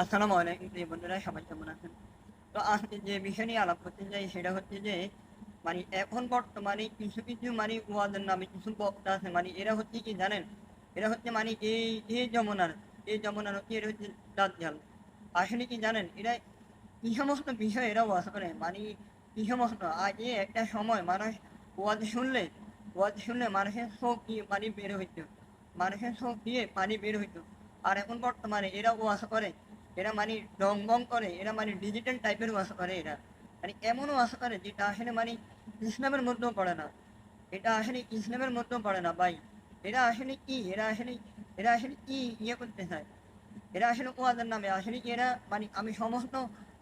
আসসালামু আলাইকুম প্রিয় বন্ধুরা, সবাই কেমন আছেন? তো আজকে যে বিষয় নিয়ে আলাপ করতে চাই সেটা হচ্ছে যে মানে এখন বর্তমানে কিছু কিছু মানে ওয়াদের নামে কিছু বক্তা আছে মানে এরা হচ্ছে কি জানেন? এরা হচ্ছে মানে এই এই যমুনার এই যমুনার হচ্ছে, এরা হচ্ছে দাজ্জাল। আসলে কি জানেন, এরা কি সমস্ত বিষয় এরা ওয়াজ করে? মানে কি সমস্ত? আগে একটা সময় মানুষ ওয়াজ শুনলে ওয়াজ শুনলে মানুষের চোখ দিয়ে পানি বের হইতো। মানুষের চোখ দিয়ে পানি বের হইতো। আর এখন বর্তমানে এরা ওয়াজ করে এরা মানে রং বং করে, এরা মানে ডিজিটাল টাইপের ওয়াজ করে এরা। মানে এমন ওয়াজ করে যেটা আসলে মানে ইসলামের মধ্যেও পড়ে না। এটা আসলে ইসলামের মধ্যেও পড়ে না ভাই। এরা আসলে কি? এরা আসলে এরা আসলে কি ইয়ে করতে চায়? এরা আসলে ওয়াদের নামে, আসলে কি এরা মানে আমি সমস্ত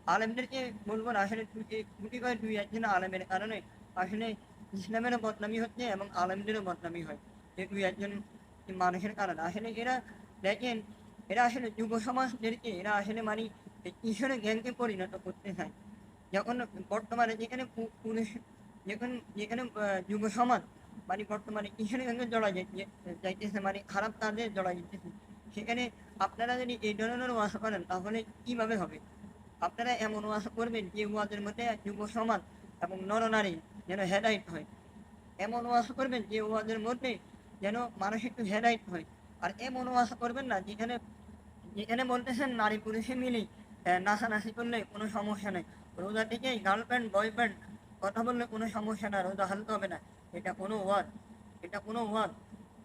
আলেমদেরকে বলব না, আসলে গুটি করে দুই একজন আলেমের কারণে আসলে ইসলামেরও বদনামি হচ্ছে এবং আলেমদেরও বদনামি হয়। এই দুই একজন মানুষের কারণে। আসলে এরা দেখেন এরা আসলে যুব সমাজদেরকে, এরা আসলে মানে এই কিশোরের জ্ঞানকে পরিণত করতে চায়। যখন বর্তমানে যেখানে পু- পুরুষ যেখানে যেখানে যুব সমাজ মানে বর্তমানে কিশোরের জ্ঞানকে জড়া যাই- যাইতেছে মানে খারাপ কাজে জড়া যাইতেছে, সেখানে আপনারা যদি এই ধরনের ওয়াজ করেন, তাহলে কীভাবে হবে? আপনারা এমন ওয়াজ করবেন যে ওয়াজের মধ্যে যুব সমাজ এবং নরনারী যেন হেদায়ত হয়। এমন ওয়াজ করবেন যে ওয়াজের মধ্যে যেন মানুষ একটু হেদায়ত হয়। আর এমন ওয়াজ করবেন না যেখানে যেখানে বলতেছেন নারী পুরুষে মিলে আহ, নাচানাচি করলে কোনো সমস্যা নেই। রোজা থেকেই গার্লফ্রেন্ড বয়ফ্রেন্ড কথা বললে কোনো সমস্যা না রোজা হালতে হবে না। এটা কোনো ওয়াজ এটা কোনো ওয়াজ।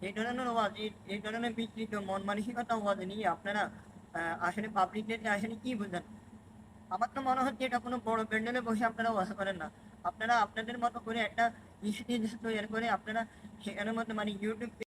এই ধরনের ওয়াজ এই- ধরনের বিকৃত মন মানসিকতা ওয়াজ নিয়ে আপনারা আসলে পাবলিকদেরকে আসলে কি বোঝান? আমার তো মনে হচ্ছে এটা কোনো বড় প্যান্ডেলে বসে আপনারা ওয়াজ করেন না। আপনারা আপনাদের মতো করে একটা স্টেজ তৈরি করে আপনারা সেখানের মধ্যে মানে ইউটিউব